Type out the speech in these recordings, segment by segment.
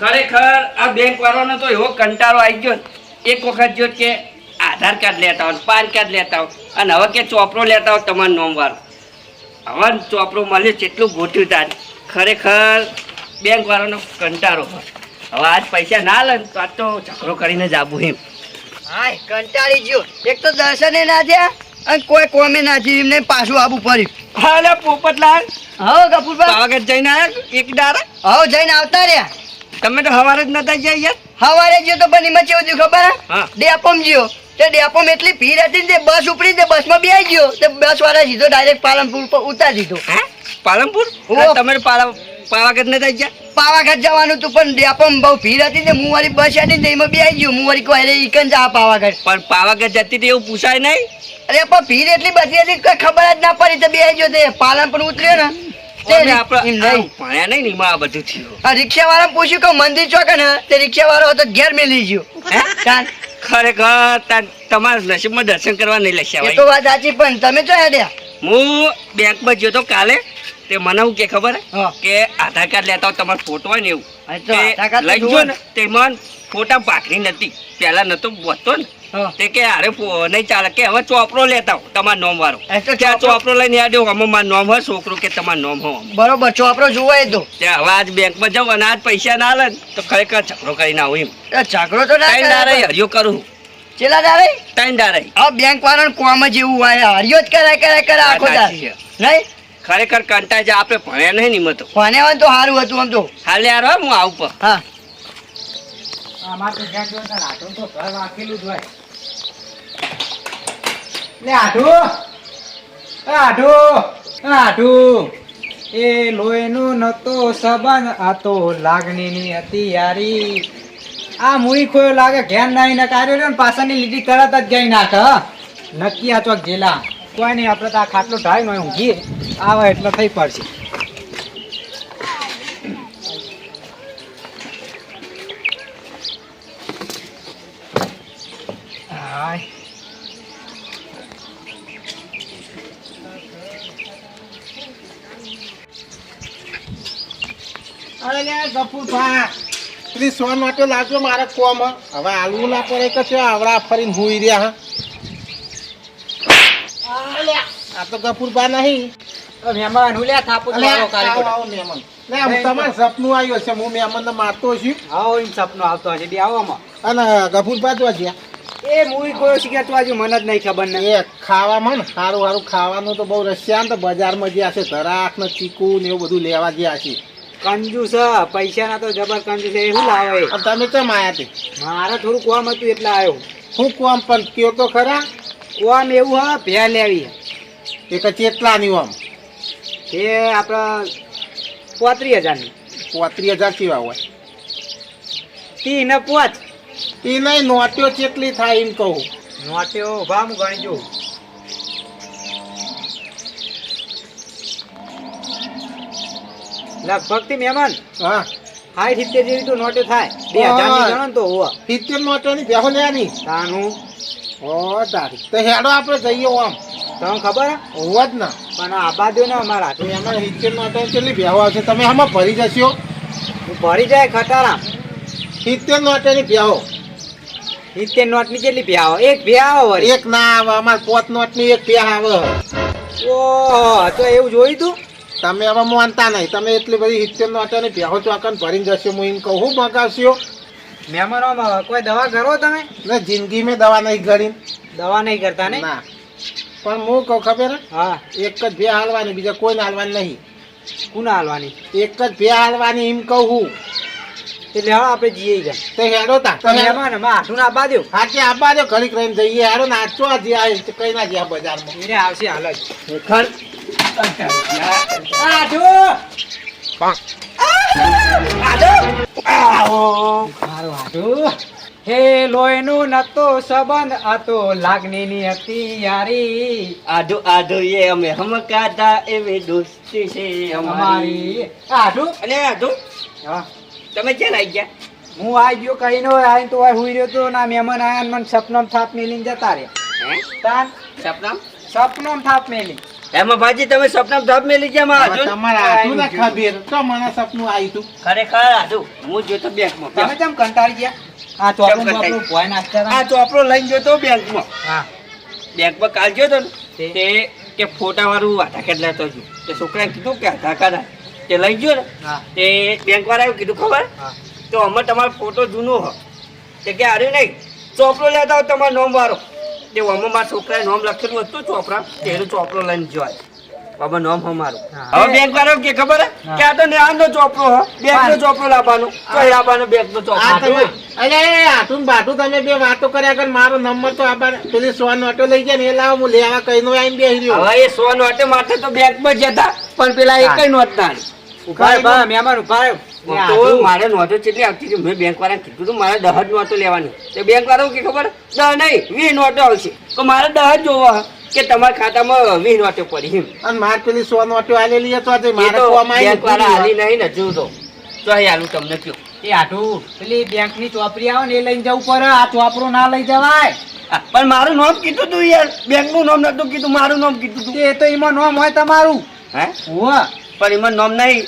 ખરેખર આ બેંક વાળાનો તો એવો કંટાળો આવી ગયો એક વખત જો કે આધાર કાર્ડ લેતા હોય પાન કાર્ડ લેતા હોય અને હવે કે ચોપડો લેતા હોય તમારું નોમવાળો હવે ચોપરો મળ્યો છે એટલું ગોઠ્યું તાર. ખરેખર બેંક વાળાનો કંટાળો હવે આજ પૈસા ના લે તો આજ તો ઝઘડો કરીને જ આવું એમ. હાય કંટાળી ગયો. એક તો દર્શને ના થયા અને કોઈ કોમે ના થયું એમને પાછું આવું પડ્યું. હાલે પોપટલાલ. હવે કપૂરભાઈ આગળ જઈને આવ્યા એક દારા હવે જઈને આવતા રહ્યા. તમે તો હવારે જ નતા ગયા યાર? સવારે ગયો તો બની મચે એવું ખબર ડેપમ ગયો તે ડેપમ એટલી ભીડ હતી ને બસ ઉપડી તે બસમાં બેસી ગયો. તે બસ વાળા સીધો ડાયરેક્ટ પાલનપુર પર ઉતારી દીધો. હે? પાલનપુર. તમે પાલા પાવાગઢ નતા ગયા પાવાગઢ જવાનું તું પણ ડેપમ બહુ ભીડ હતી ને હું વાળી બસ હતી ને એમાં બેસી ગયો. હું વાળી કોઈ રે ઈકન જા પાવાગઢ. પણ પાવાગઢ જતી હતી એવું પૂછાય નહીં? અરે પણ ભીડ એટલી બધી હતી કોઈ ખબર જ ના પડી તો બેસી ગયો તે. પાલનપુર ઉતર્યો ને. રિક્ષા વાળા પૂછ્યું કે મંદિર ચોક ને? તે રિક્ષા વાળો હતો ઘેર મેલી ગયો. ખરેખર તમારા તમારા નસીબમાં દર્શન કરવા નહીં લખ્યા એ તો વાત સાચી પણ તમે તો હેડ્યા? હું બેંકમાં ગયો તો કાલે તે મને હું કે ખબર? હે? કે આધાર કાર્ડ લેતા હોય તમારો ફોટો હોય ને એવું. લઈ ગયો ને. તેમાં ફોટા પાકડી નથી. પેલા નતો બોતો ને. તે કે અરે નહીં ચાલે. કે હવે ચોપડો લેતા તમારો નોમ વાળો. ત્યાં ચોપડો- લઈને આડ્યો અમે મારું નોમ હોય છોકરો કે તમારું નોમ હો બરોબર ચોપડો જોવાય તો ત્યાં હવે આજ બેંકમાં જાઉં અને આજ પૈસા ના લે તો ખરેખર ઝઘડો કરીને આવું એમ. ઝઘડો તો ના દાડે હરિયો કરું. ચેલા દાડે ત્રણ દાડે આ બેંક વાળાને કોમ જ એવું હોય. હરિયો જ કરે કરે કરે આખો છે. નહીં? ખરેખર કંટાય છે. આપણે ભણ્યા નહીં ને ભણ્યા હોય તો સારું હતું આમ તો. હાલે યાર હું આવું પર હા. તો ત્યાં આઢું તો ઘર! એ આઠું લોહીનો નતો સબન આ તો લાગણીની હતી આ મુઈ ખોયો લાગે ઘેર નાઈ ને કાર્યો ને, પાછળની લીટી તરત જ ગઈ નાખ નક્કી આ ચોક ગેલા કોઈ નહીં, આપણે તો આ ખાટલો ઢાય નો ઊંઘીએ. આવે એટલે થઈ પડશે. ગફુરભા પેલી સોન માટે લાવજો મારે કોમ હવે આલવું ના પડે કે છે આવડા ફરીને હુઈ રહ્યા આ તો ગફુરભા નહીં. મહેમાન હું લે થાપુ મારો આવો, મહેમાન. લે, આમ તમારે સપનું આવ્યું છે હું મહેમાનને મારતો છું આવો એમ સપનું આવતો હશે. આવો આમાં. અને ગફુરભા તો જ્યાં. એ મૂવી કોઈ શીખ્યા તું આજે મને જ નહીં ખબર ને. એ ખાવામાં ને સારું સારું ખાવાનું તો બહુ રસ્યા ને તો બજારમાં જ્યાં છે ધરાક ને ચીકુ ને એવું બધું લેવા ગયા છે કંજૂસ પૈસાના તો જબર કંજુસ એ શું લાવે? તમે કેમ આયા તે? મારે થોડું કોમ હતું એટલે આવ્યો હું કોમ પણ કયો તો ખરા? કોમ એવું હા ભે લેવી. એ કે ચેટલાની આમ એ આપડે પોત્રીસ હજારની. પોત્રીસ હજાર કેવા હોય. તી ને પોચ. એ નહીં નોટ્યો ચેટલી થાય એમ કહું. નોટ્યો ભામ હું ગણી જોઉં લગભગથી મહેમાન. હા. હા સિત્તેર જેવી તો નોટો થાય. બે હજારની ગણો તો હોવા. સિત્તેર નોટોની બેહો લેવાની તાનું. ઓ તારી. તો હેડો આપણે જઈએ આમ તમને ખબર હોવા જ ના. પણ આબા દો ને અમારા તો એમાં સિત્તેર નોટો કેટલી બેહો આવશે તમે આમાં ભરી જશો? ભરી જાય ખટારા સિત્તેર નોટોની બેહો સિત્તેર નોટની કેટલી ભ્યાવો એક ભ્યાવો આવે એક ના આવે. અમારે પોત નોટની એક બે આવે. ઓહ તો એવું જોયું તું? તમે હવે માનતા નહીં. તમે એટલી બધી સિત્તેર નોટોની બેહો ચોકન ભરીને જશો. હું એમ કહું હું મગાવશો મહેમાનોમાં કોઈ દવા કરો તમે? ને જિંદગી મેં દવા નહીં ગળી દવા નહીં કરતા ને? ના. પણ હું કહું ખબર હે? હા. એક જ બે હાલવાની બીજા કોઈને હાલવાની નહીં. કુના હાલવાની? એક જ બે હાલવાની એમ કહું હું. એટલે હવે આપણે જઈએ ગયા તો હેડો તા. તો મહેમાનમાં શું ના આપવા દો હાચે આબા દો ઘડીક રહીને જઈએ. હેડો નાચો આજે કઈ ના ગયા બજારમાં. એને આવશે હાલ જ. ખર મારું આઠું હે લોહીનું નતો સંબંધ આતો લાગણીની હતી યારી. આધો આધો એ અમે હમ કાઢા એવી દોસ્તી છે અમારી. આઠું અને આધો હા તમે ક્યાં આવી ગયા હું આવી ગયો કઈ નો આઈ તો હુઈ રહ્યો તો ના મહેમાન આયા મને સપનમ થાપ મેલીને જતા રહ્યા હે? તાન સપના સપનમ થાપ મેલી. એમાં ભાજી તમે સપના ધાપ મેલી ગયા માં હાજુ તમારે આટલું ના ખબર તો મને સપનું આવ્યું તું. ખરેખર હાજુ હું જોતો બેંકમાં. તમે કેમ કંટાળી ગયા? આ ચોપડું આપણો પોઈન્ટ હતા આ ચોપડો લઈને જોતો બેંકમાં. હા. બેંકમાં કાલ ગયો તો ને? તે? કે ફોટા વાળું આધાર કાર્ડ લેતો છું તે છોકરાએ કીધું કે આધાર કાર્ડ તે લઈ ગયો ને? હા. તે બેંક વાળાએ કીધું ખબર? તો અમે તમારો ફોટો જૂનો હો. તે કે આર્યું નહીં. ચોપડો લેતા આવો તમારો નોમ વાળો તે અમે મારા છોકરાએ નામ લખેલું હતું ચોપડા તેનું ચોપડો લઈને જોય. બાબા નામ અમારું હવે બેંક વાળો કે ખબર કે આ તો નેહાનો ચોપડો હો. બેંક નો ચોપડો લાવવાનો. તો લાવવાનો બેંક નો આ ચોપડો અરે આટું બાટું તમે બે વાતો કર્યા કર મારો નંબર તો આબાર પેલી સોન નોટો લઈ ગયા ને એ લાવો હું લેવા કઈ નો આઈ બેસી રહ્યો. હવે એ સો નોટે માટે તો બેંકમાં જતા પણ પેલા એક નોટ ના. ઊભા ઊભા મહેમાન ઊભા મારે નોટો ચેટલી આવતી હતી? મેં બેંક વાળા કીધું હતું મારે દહ જ નોટો લેવાની. તો બેંક વાળા કે ખબર? દહ નહીં વીસ નોટો આવશે. તો મારે દહ જ જોવા કે તમારા ખાતામાં વીસ નોટો પડી એમ. અને મારે પેલી સો નોટો આલેલી હતો તે મારે તો બેંક વાળા હાલી નહીં ને જોઉં તો તો અહીં હાલું તમને કયો. એ આટું પેલી બેંકની ચોપરી આવે ને એ લઈને જવું પડે. આ ચોપરો ના લઈ જવાય. પણ મારું નામ કીધું તું યાર. બેંકનું નામ નતું કીધું મારું નામ કીધું તું. એ તો એમાં નોમ હોય તમારું. હે? હોવે. પણ એમાં નામ નહીં.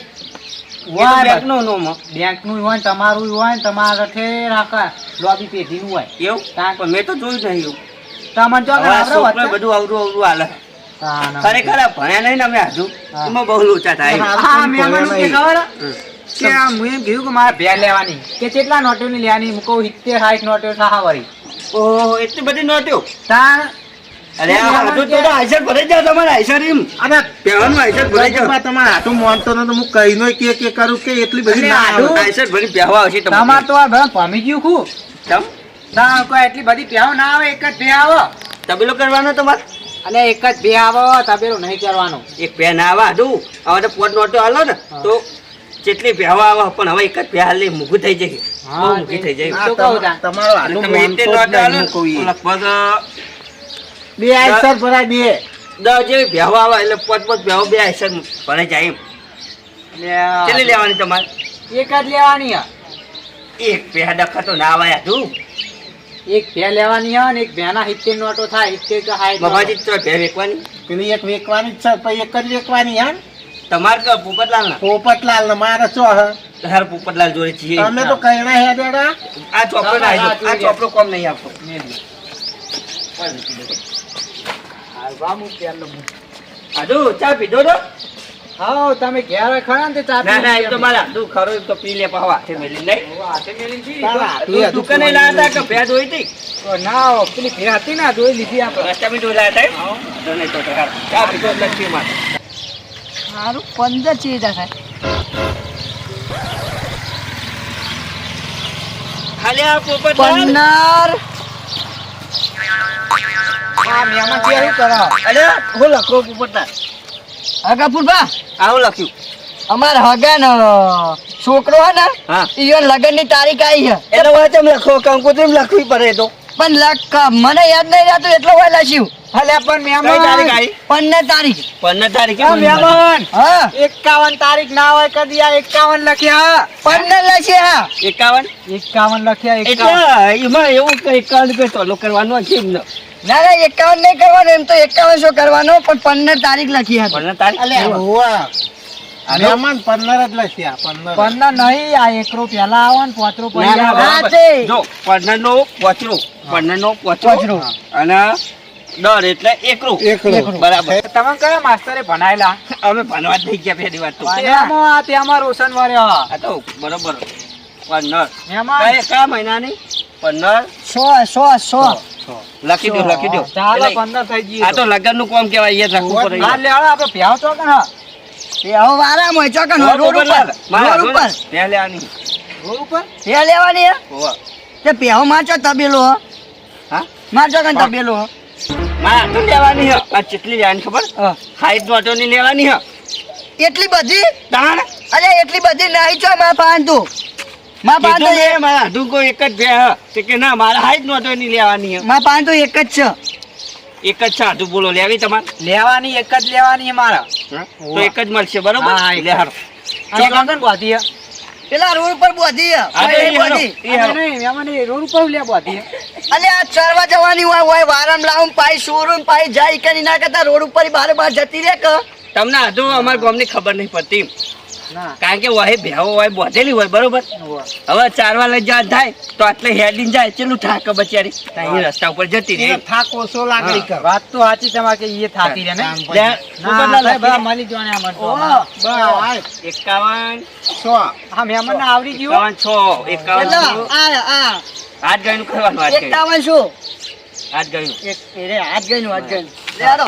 હોય બેંકનું નામ. હો. બેંકનું હોય તમારું હોય ને ઠેર આખા લોબી પેઢીનું હોય. એવું? પણ મેં તો જોયું નહીં એવું. તમને જો? બધું અવરું અવરું હાલે. ના. ખરેખર ભણ્યા નહીં ને અમે હજુ? એમાં બહુ લોચા થાય. ખબર? કે હું એમ કીધું કે મારે ભેર લેવાની. કે કેટલા નોટોની લેવાની? મૂકો કહું સિત્તેર સાઠ નોટો થા વળી ઓહો એટલી બધી નોટ્યો તાણ અરે આ તો આઈસર ભરાઈ જાવ તમારે આઈસર એમ. અને પહેવાનું આઈસર ભરાઈ જાવ તમારે આટું માનતો નતો હું કઈ કે કે કરું કે એટલી બધી અરે ના આવે. આટું- આઈસર ભરી પહેવા આવશે તમારે. તમારે તો આ બધા પામી ગયું ખું? તમ તાણ કોઈ એટલી બધી પ્યાવ ના આવે એક જ બે આવો. તબેલો કરવાનો તમારે? અને એક જ બે આવો તબેલો નહીં કરવાનો. એક પે ના આવા હજુ હવે તો પોટ નોટો હાલો ને તો જેટલી ભેવા આવે પણ હવે એક જ પે હાલે મૂકું થઈ જાય. હા, મૂકી થઈ જાય. તમારો તમે એટલી નોટો હાલો. લગભગ બે આઈસર ભરાય બે. દસ જે પહેવા આવે એટલે પોત પહેવા બે આઈસર ભરાઈ જાય કેટલી લેવાની તમારે? એક જ લેવાની એક ડખા તો ના આવે એક ભે લેવાની હે ને એક ભેના સિત્તેર નોટો થાય સિત્તેર કે સાઠ બાબાજી તો ભે વેકવાની? પેલી એક વેકવાની જ છે પછી એક જ વેકવાની હા? તમારે તો પોપટલાલ ના પોપટલાલ ને મારે શું હ? તાર પોપટલાલ જોડે છીએ. તમે તો કઈના હે દેડા આ ચોપડો આ ચોપડો કોમ નહીં આપતો. હાલવા મૂક પેલો આદુ ચા પીધો તો હાઉ, તમે ઘેર ખરા ને ચા ના ના એ તો મારા તું ખરો તો પી લે પાવા હાથે મેલી નહીં. હાથે મેલી પી. દુકાને લાયા હતા કે ભેદ હોય તી તો ના ઓ, પેલી ભે હતી ને જોઈ લીધી આપણે. રસ્તા જોઈ લાયા હતા? તો નહીં તો ચા પીધો જ પી મારે. પંદર ચીજ થાય. ખાલી આ પોપટલાલ પંદર આ મહેમાન છે શું કરો? અરે હું લખો પોપટલાલ હગાપુરભા આવું લખ્યું. અમાર હગાન છોકરો હે ને હા. લગનની તારીખ આવી છે. એટલે વાત એમ લખો કંકોત્રી લખવી પડે તો. પણ લખ મને યાદ નહીં રહેતું એટલો વાર લખ્યું. હલે પણ કઈ તારીખ આવી પંદર તારીખ. પંદર તારીખે આ હા. એકાવન તારીખ ના હોય કદી આ એકાવન લખ્યા. પંદર લખ્યા. એકાવન? એકાવન લખ્યા એટલે એમાં એવું કઈ કાંડ કે ચાલુ કરવાનો છે ને. ના એકાવન નહીં કરવાનું એમ તો એકાવન શો કરવાનો પણ પંદર તારીખ લખી હતી. પંદર તારીખ? અલે હોવા પંદર જ લખ્યા પંદર. પંદર નહીં આ એકરો આવો ને પછી. જો પંદર નો પોચરો પંદર નો પોચરો પોચરો. અને દર એટલે એકરું. બરાબર. તમે કયા માસ્તરે ભણાયેલા? અમે ભણવા થઈ ગયા પહેલી વાત તો. ભણ્યામાં આ રોશન વર્યો આ તો બરોબર. પંદર. કયા કયા મહિનાની? પંદર? સો સો. સો. લખી દો લખી દો ચાલો એટલે પંદર થઈ આ તો લગનનું કામ કેવાય એ રાખવું પડે. આ લે હવે આપણે પ્યાવ તો કે હા એ હવે વારામ હોય ચોકન રોડ ઉપર મારા રોડ ઉપર. ત્યાં લેવાની. રોડ ઉપર? એ લેવાની હે? ઓવા તે પ્યાવ માચો તબેલો હા. મારચો કન તબેલો હો. મારા લેવાની હે. આ ચટલી લેવાની ખબર? હાઈટ હાઈટ નોટોની લેવાની હે. એટલી બધી? તાણ? અરે એટલી બધી નહીં છો માં પાન તું. માં પાન તો કીધું મારા હાથું કોઈ એક જ બે તે કે ના મારા હાઈટ નોટોની લેવાની માં પાન તો એક જ છે. એક જ છે હાથું બોલો લેવી તમારે? લેવાની એક જ લેવાની મારા. તો એક જ મળશે બરોબર? હા, એક હારો અને કંકણ પેલા રોડ પર બોધી હે. હા, તો એ ઈ હાલો. બોધી. ઈ હાલો. નહીં મહેમાન એ રોડ ઉપર લે બોધી અલે આ ચરવા જવાની હોય હોય વારમ લાવું પાઈ શોરૂમ પાઈ જાય કરી ના કરતા રોડ ઉપર બારે બાર જતી રે કે? તમને હજુ અમારા ગામની ખબર નહીં પડતી. કારણ કે વાહે ભેવો હોય બોધેલી હોય બરોબર? હવે ચારવા લઈ જવા થાય તો આટલે હેડીને જાય ચેલું થાક બચારી? અહીં રસ્તા ઉપર જતી રહી. થાક ઓછો લાગણી કર. વાત તો સાચી તમારે કે એ થાતી રહે ને? ના મળી જવાને આમાં તો. ઓહો. બસ. એકાવન. સો. આ મહેમાનને આવડી ગયું? એકાવન છો એકાવન કેટલા છો. આ આ. હાથ ગયું કરવાનું ગયું એકાવન શું હાથ ગયું એક રે ગયું હાથ ગયું લે હાલો.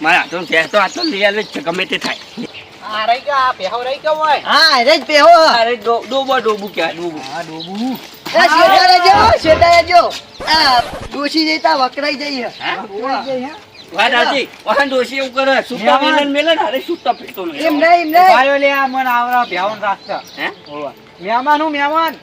મારા હાથો ભેંસ તો હાથો લઈ આવે ગમે તે થાય. આ રહી ગયા પેહો રહી ગયો હોય. હા રે જ પેહો અરે ડોબો ડોબું કહેવાય ડોબું. આ ડોબુ. એ શેતારે જો શેતારે જો. આ ડોશી જતા વકરાઈ જઈ હે. હા? વાત સાચી. વાહન ડોશી એવું કરે સુતા મેલન મેલન અરે સુતા પીતો નહીં. એમ નહીં એમ નહીં. ભાઈઓ લે આ મને આવરા ભેવન રાખતા. હે? હોવે. મહેમાન હું મહેમાન?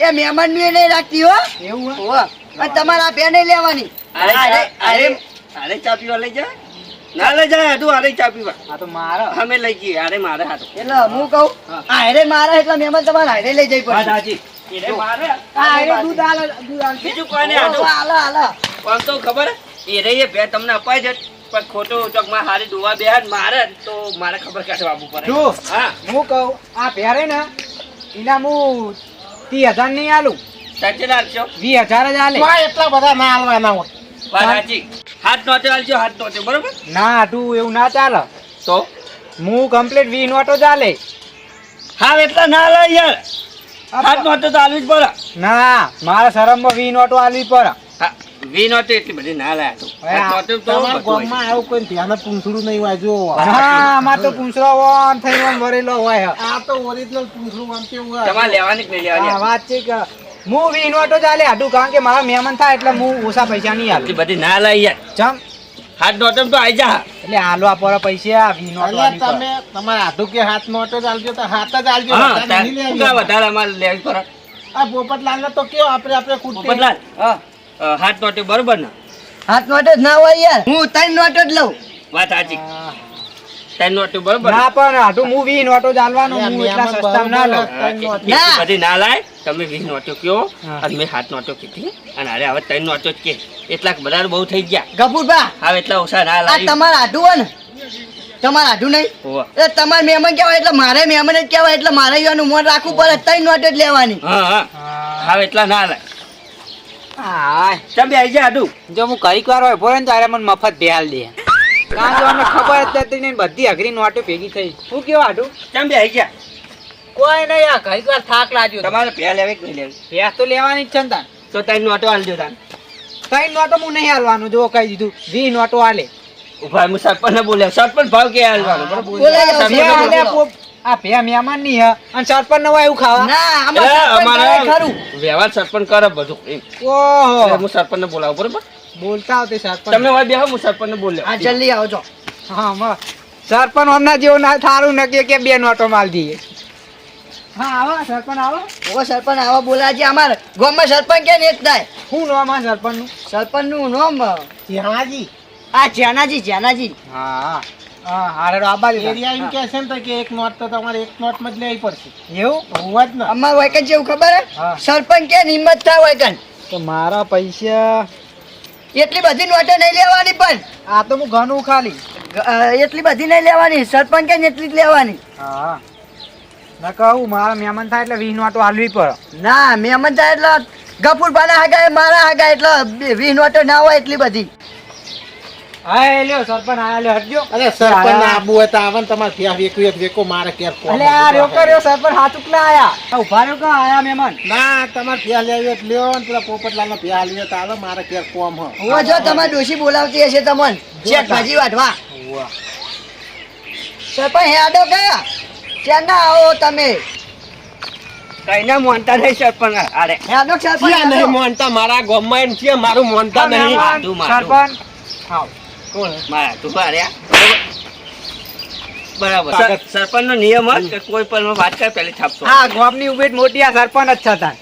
એ મહેમાનનું નહીં રાખતી હો. એવું હો? હોવે. અને બે નહીં લેવાની. અરે અરે, અરે. અરે ચા પીવા લઈ જાય ના લઈ જાય હાડું અરે ચા પીવા. આ તો મારા. અમે લઈ જઈએ અરે મારે હાથું એટલે હું કહું હા. આ હારે મારા એટલે મહેમાન તમારે હારે લઈ જઈ વાત પડશે. એને મારે? આ દૂધ આલે દૂધ આલે. બીજું કોઈ નહીં ઓ, હાડું હાલા હાલા. પણ તો ખબર? એ રહી તમને અપાય છે. પણ ખોટું ચોકમાં હારી ડોવા મારે તો મારે ખબર કાઢવા આવવું પડે? જો હા. હું કહું આ પહેરે ને એના હું ત્રીસ હજાર નહીં આલું. સાચી વીસ હજાર જ આલે. એટલા બધા ના આલવાના હોય. વાત સાચી. હાથ નોટે આલજો હાથ નોટે બરોબર? ના તું એવું ના ચાલે. તો? હું કમ્પ્લીટ વી નોટો ચાલે. હા એટલા ના લે યાર. હાથ નોટે તો આલવી જ પડે. ના મારા શરમમાં વી નોટો આલવી પડે. વી નોટે એટલી બધી ના લાયા તું. હવે આ હાથ નોટે તો તમારા બધું હોય. ગામમાં આવું કોઈ ધ્યાન પૂંછડું નહીં જો હા અમાર તો પૂંછડો ઓન થઈ ઓન ભરેલો હોય. આ તો ઓરિજિનલ પૂંછડું આમ કેવું તમારે લેવાની કે નહીં લેવાની? વાત છે કે હું વી ચાલે આટલું કારણ કે મારા મહેમાન થાય એટલે હું ઓછા પૈસા નહીં આલું બધી ના લઈ યાર. ચમ? હાથ નોટો તો આઈ જા. એટલે આલવા પર પૈસા વી નોટો અલ્યા તમે તમારા હાથું કે હાથ નોટો ચાલજો તો હાથ જ આલજો હા વધારે અમારે લેવી પર આ પોપટલાલ તો કેવો આપણે આપણે કુટે પોપટલાલ હા. હાથ નોટો બરોબર ને? હાથ નોટો જ ના હોય યાર. હું ત્રણ નોટો જ લઉં. વાત સાચી. ત્રણ નોટે બરોબર? ના પણ આટલું હું વી નોટો ચાલવાનો હું એટલા ના લઉં. ના. બધી ના લાય. તમે વીસ નોટો કયો અને મેં હાથ નોટો કીધી. અને અરે હવે ત્રણ નોટો જ કે. એટલા બધા બહુ થઈ ગયા. હવે એટલા ઓછા ના આ તમારા આઢું હોય ને તમારે આઢું નહીં. એ એટલે તમારે મહેમાન કહેવાય એટલે મારે મહેમાન જ કહેવાય એટલે મારે એનું મન રાખવું પડે ત્રણ નોટ જ લેવાની. હા હા. હા. હવે એટલા ના લાય. હા. તમે આવી જા જો હું કંઈક વાર હોય ભરે ને ત્યારે મને મફત બેહાલ દે. કારણ કે અમને ખબર જ નથી ને બધી અઘરી નોટો ભેગી થઈ. શું કેવું આટું તમે આવી જા કોઈ નહીં આ કંઈક વાર થાક લાગ્યો તમારે પહે લેવી કે નહીં લેવી? તો લેવાની જ છે ને તાન તો ત્રણ નોટો આલજો તાન ત્રણ નોટો હું નહીં હાલવાનું જો કહી દીધું. વી નોટો હાલે ઊભા હું સરપંચ બોલ્યા. સરપંચ ભાવ કે હાલવાનો બે બોલો, આ ભે મહેમાનની હે. અને સરપંચ ન હોય એવું ખાવા? ના ખરું. વ્યવહાર સરપંચ કરે બધું. ઓહો. એટલે હું સરપંચ ને બોલાવું બરોબર? બોલતા આવતી સરપંચ. તમે હવે બેહો હું સરપંચ ને હા બોલ્યો જલ્દી આવજો હા મ- સરપંચ હમણાં જેવું ના થારું નક્કી કે બે નોટો માલ દઈએ. હા આવો સરપંચ આવો. ઓ સરપંચ આવો બોલાજી અમાર. ગામમાં સરપંચ કે ને જ થાય? શું નામ આ સરપંચનું સરપંચનું નામ જેનાજી આ જેનાજી જ્યાનાજી. હા. હા હારે આબા એરિયા એમ કે છે ને કે એક નોટ તો તમારે એક નોટમાં જ લેવી પડશે. એવું? હોવા જ ને. અમાર વાયકન જેવું ખબર હે? સરપંચ કે હિંમત થાય વાયકન તો મારા પૈસા એટલી બધી નોટો નહીં લેવાની પણ. આ તો હું ઘણું ખાલી એટલી બધી નહીં લેવાની. સરપંચ કે એટલી જ લેવાની? હા. ના કહું મારા મહેમાન થાય એટલે વીસ નોટો હાલવી પડે. ના મહેમાન થાય એટલે ગફુર પાના હગાય મારા હગાય એટલે વીસ નોટો ના હોય એટલી બધી. હા લ્યો સરપંચ આયા લ્યો હટજો. અરે સરપંચ ના આબુ હોય તો આવે ને તમારે ત્યાં વેકવી હોય વેકો મારે ક્યાં કોમ અલે આ રોકો રહ્યો સરપંચ હાથ ઉકલા આયા? ઊભા રહ્યો ક્યાં આયા મહેમાન? ના તમારે ત્યાં લેવી હોય લ્યો ને પેલા પોપટલાલ નો ત્યાં લેવી તો આવે મારે ક્યાં કોમ હ. હું જો તમારી ડોશી બોલાવતી હશે તમને. ચેક ભાજી વાટવા સરપંચ હેડો કયા ત્યાં ના આવો તમે. કઈ ના નહીં સરપંચ અરે હેડો સરપંચ ક્યાં નહીં હેડો. મારા ગામમાં એમ છે મારું મોનતા નહીં. સરપંચ. આવ મારા તું મારે બરાબર. સરપંચ નો નિયમ હોય કે કોઈ પણ વાત કરે પેલી થાપશો હા ગોમની ઉભેટ મોટી આ સરપંચ જ છતાં.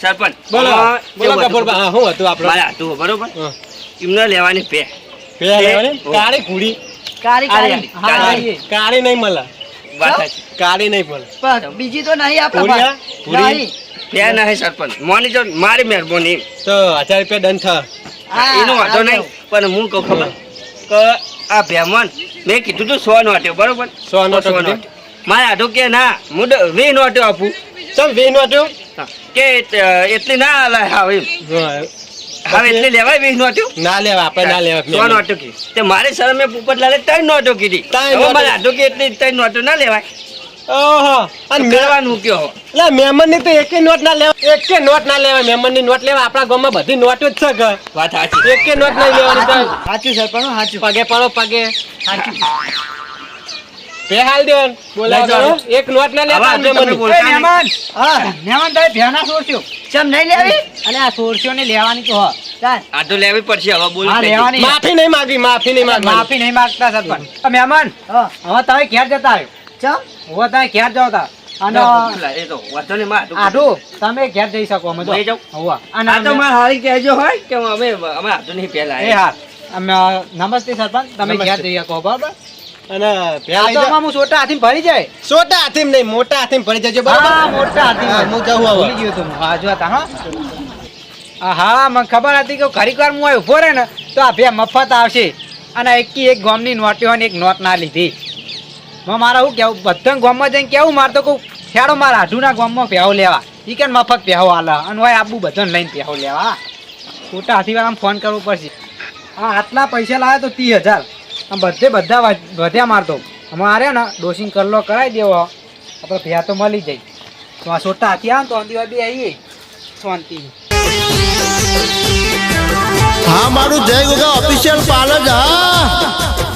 સરપંચ. બોલો બોલો કેવું હા, શું હતું આપણે? મારે હતું બરોબર? એમને લેવાની પે. પેલા લેવાની? કાળી ઘોડી. કારી આ કારી લેવાની. હા કાળી. કાળી નહીં મળે. વાત નહીં પડે બીજી તો નહીં આપણે. નહીં. સરપંચ. મોની જો મારી મહેરબાની. તો હજાર રૂપિયા દંડ થા એનો વાંધો નહીં પણ હું કહું ખબર. કે આ ભેમન. મેં કીધું તું સો નોટ્યો બરોબર? સો નોટો કીધું? મારે આટલું કે ના હું વીસ નોટ્યો આપું. ચમ વી નોટો? હા. કે એટલી ના હાલે હવે હવે એટલી લેવાય વીસ નોટ્યો ના લેવા આપણે ના લેવા સો નોટો કી તે મારે સર મેં પોપટલાલે ત્રણ નોટો કીધી. ત્રણ મારે આટલું કે એટલી ત્રણ નોટો ના લેવાય. ઓહો અને તો કયો? એટલે મહેમાનની તો એકે નોટ ના લેવા એકે નોટ ના લેવા મહેમાનની નોટ લેવા આપણા ગામમાં બધી નોટ જ છે ઘર. વાત સાચી. એકે નોટ નહીં લેવાની તો સાચું સરપંચ હો, સાચું. પગે પડો પગે. સાચું. બે હાલ દેવાનું બોલાવો એક નોટ ના લેવા મહેમાન બોલ. એ મહેમાન હા મહેમાન તમે ભેના સોરસ્યો ચમ નહીં લેવી? અને આ સોરસ્યો ને લેવાની તો હ. આ તો લેવી પડશે હવે બોલ માફી નહીં માગી માફી નહીં માફી નહીં માગતા સરપંચ. મહેમાન હવે તમે ઘેર જતા આવ્યો ચમ? હવે તમે ઘેર જાઓ તા. અને એ તો વાંધો નહીં મારે આટલું તમે ઘેર જઈ શકો અમે તો લઈ જાઓ. અને આ તો મારે હારી કહેજો હોય કે અમે અમે આટલું નહીં પહેલા એ હા. અમે નમસ્તે સરપંચ તમે ઘેર જઈ શકો બરાબર? અને બે આ લઈ તો જાઓ. આમાં હું છોટા હાથી ભરી જાય. છોટા હાથી નહીં મોટા હાથી ભરી જજો હા બરાબર મોટા હાથી હા, ભૂલી ગયો તો હા. જો હતા હા. હા, હા મને ખબર હતી કે ઘડીક વાર હું ઊભો રહે ને તો આ બે મફત આવશે. અને એકી એક ગામની નોટી હોય ને એક નોટ ના લીધી. મારે શું કેવું બધા ગામમાં જઈને કેવું, મારે તો કહું ખેડો મારા આઢુના ગામમાં પહેવો લેવા. એ કે મફત પહેવો આલે. અને હોય આબુ બધાને લઈને પહેવો લેવા. હા. ખોટા હાથીવાળાને ફોન કરવો પડશે. હા આટલા પૈસા લાવે તો ત્રીસ હજાર. આમ બધે બધા વધ- વધ્યા મારતો અમારે ને ડોસિંગ કરલો કરાવી દેવો. આપણે ભેયા તો મળી જાય. તો આ છોટા હાથી આવે તો અંદી બી આવીએ શાંતિ. હા, મારું જય ગોગા ઓફિશિયલ પાર્લર હા.